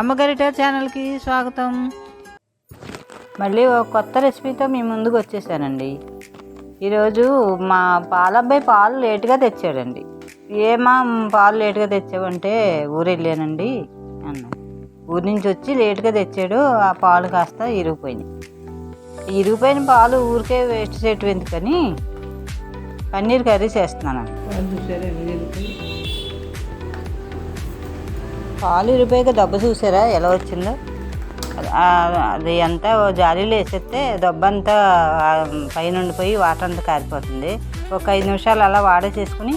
అమ్మగారిట ఛానల్కి స్వాగతం. మళ్ళీ ఒక కొత్త రెసిపీతో మీ ముందుకు వచ్చేసానండి. ఈరోజు మా పాలబ్బాయి పాలు లేటుగా తెచ్చాడండి. ఏమా పాలు లేటుగా తెచ్చావంటే ఊరు వెళ్ళానండి అన్న ఊరి నుంచి వచ్చి లేటుగా తెచ్చాడు ఆ పాలు కాస్త ఇరిగిపోయినాయి. ఇరిగిపోయిన పాలు ఊరికే వేస్ట్ చేయటం ఎందుకని? పన్నీర్ కర్రీ చేస్తున్నాను. పాలు ఇరిపోయాక దెబ్బ చూసారా? ఎలా వచ్చిందో? అది అంతా ఓ జాలీలో వేసేస్తే దెబ్బ అంతా పైన ఉండిపోయి వాటర్ అంతా కారిపోతుంది. ఒక ఐదు నిమిషాలు అలా వాడేసేసుకుని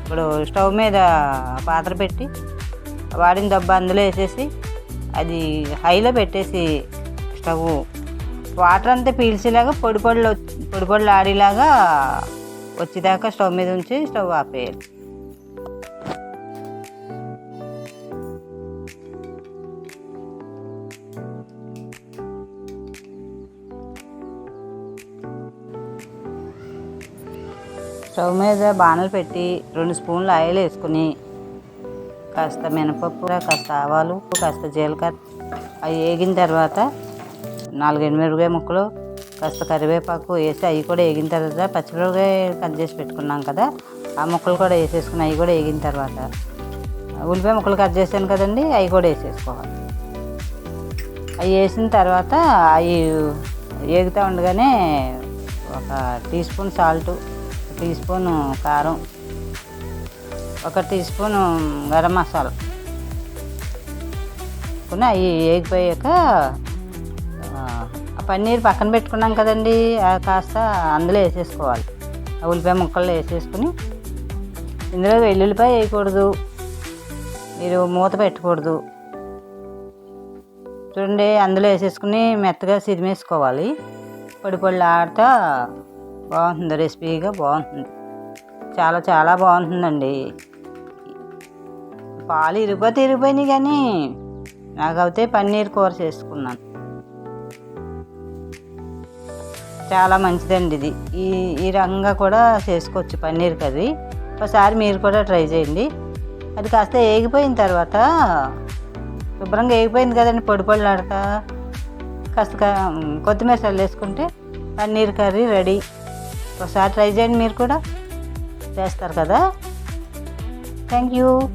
ఇప్పుడు స్టవ్ మీద పాత్ర పెట్టి వాడిన దెబ్బ అందులో వేసేసి అది హైలో పెట్టేసి స్టవ్. వాటర్ అంతా పీల్చేలాగా పొడి పొడిలో పొడి పొడిలు ఆడేలాగా వచ్చేదాకా స్టవ్ మీద ఉంచి స్టవ్ ఆపేయాలి. స్టవ్ మీద బాణలు పెట్టి రెండు స్పూన్లు ఆయిల్ వేసుకుని కాస్త మినపప్పు కాస్త ఆవాలు కాస్త జీలకర్ర అవి వేగిన తర్వాత నాలుగు మిరపకాయ ముక్కలు కాస్త కరివేపాకు వేసి అవి కూడా వేగిన తర్వాత పచ్చిమిరపకాయ కట్ చేసి పెట్టుకున్నాం కదా ఆ ముక్కలు కూడా వేసేసుకుని అవి కూడా వేగిన తర్వాత ఉల్లిపాయ ముక్కలు కట్ చేశాను కదండి అవి కూడా వేసేసుకోవాలి. అవి వేసిన తర్వాత అవి వేగుతూ ఉండగానే ఒక teaspoon salt teaspoon కారం ఒక టీ స్పూను గరం మసాలా. కొన్ని అవి వేగిపోయాక ఆ, పన్నీర్ పక్కన పెట్టుకున్నాం కదండి అది కాస్త అందులో వేసేసుకోవాలి. ఆ ఉల్లిపాయ ముక్కల్లో వేసేసుకుని ఇందులో వెల్లుల్లిపాయ వేయకూడదు మీరు మూత పెట్టకూడదు. చూడండి అందులో వేసేసుకుని మెత్తగా సిరిమేసుకోవాలి పొడి పొడి ఆడుతా బాగుంటుంది రెసిపీగా బాగుంటుంది. చాలా చాలా బాగుంటుందండి. పాలు ఇరిగిపోతే ఇరిగిపోయినాయి కానీ నాకైతే పన్నీర్ కూర చేసుకున్నాను. చాలా మంచిదండి ఇది. ఈ ఈ రకంగా కూడా చేసుకోవచ్చు పన్నీర్ కర్రీ. ఒకసారి మీరు కూడా ట్రై చేయండి. అది కాస్త వేగిపోయిన తర్వాత శుభ్రంగా వేగిపోయింది కదండి పొడి ఆడక కాస్త కొత్తిమీర చల్లేసుకుంటే పన్నీర్ కర్రీ రెడీ. ఒకసారి ట్రై చేయండి మీరు కూడా. చేస్తారు కదా? Thank you